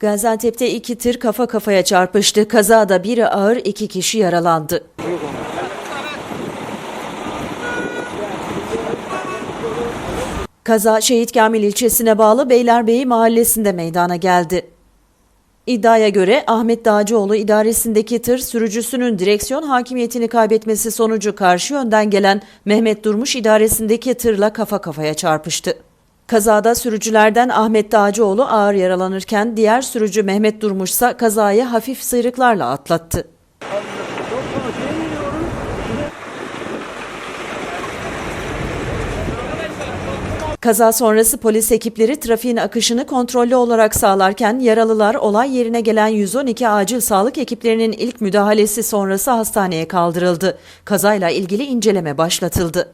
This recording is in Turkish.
Gaziantep'te iki tır kafa kafaya çarpıştı. Kazada biri ağır, iki kişi yaralandı. Kaza Şehit Kamil ilçesine bağlı Beylerbeyi mahallesinde meydana geldi. İddiaya göre Ahmet Dağcıoğlu idaresindeki tır sürücüsünün direksiyon hakimiyetini kaybetmesi sonucu karşı yönden gelen Mehmet Durmuş idaresindeki tırla kafa kafaya çarpıştı. Kazada sürücülerden Ahmet Dağcıoğlu ağır yaralanırken diğer sürücü Mehmet Durmuş ise kazayı hafif sıyrıklarla atlattı. Kaza sonrası polis ekipleri trafiğin akışını kontrollü olarak sağlarken yaralılar olay yerine gelen 112 acil sağlık ekiplerinin ilk müdahalesi sonrası hastaneye kaldırıldı. Kazayla ilgili inceleme başlatıldı.